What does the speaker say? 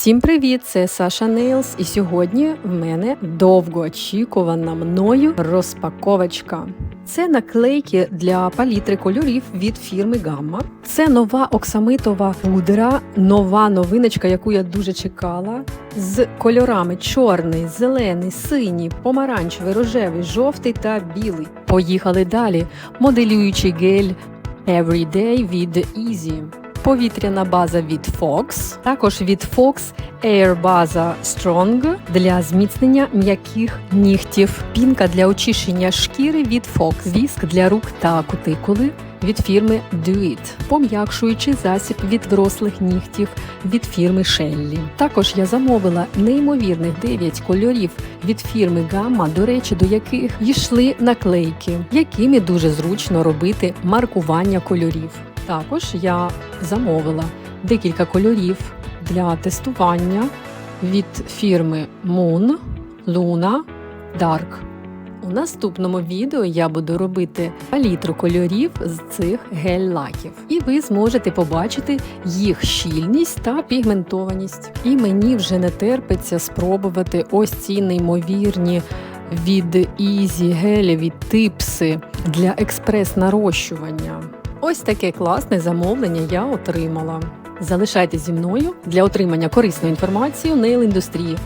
Всім привіт! Це Саша Нейлс, і сьогодні в мене довгоочікувана мною розпаковочка. Це наклейки для палітри кольорів від фірми Gamma. Це нова оксамитова пудра, нова новиночка, яку я дуже чекала. З кольорами чорний, зелений, синій, помаранчевий, рожевий, жовтий та білий. Поїхали далі. Моделюючий гель Everyday від Easy. Повітряна база від Fox, також від Fox Air база Strong для зміцнення м'яких нігтів, пінка для очищення шкіри від Fox, віск для рук та кутикули від фірми Do It, пом'якшуючий засіб від врослих нігтів від фірми Shelly. Також я замовила неймовірних 9 кольорів від фірми Gamma, до речі, до яких йшли наклейки, якими дуже зручно робити маркування кольорів. Також я замовила декілька кольорів для тестування від фірми Moon, Luna, Dark. У наступному відео я буду робити палітру кольорів з цих гель-лаків, і ви зможете побачити їх щільність та пігментованість. І мені вже не терпиться спробувати ось ці неймовірні від Easy гелеві типси для експрес-нарощування. Ось таке класне замовлення я отримала. Залишайтесь зі мною для отримання корисної інформації у нейл індустрії.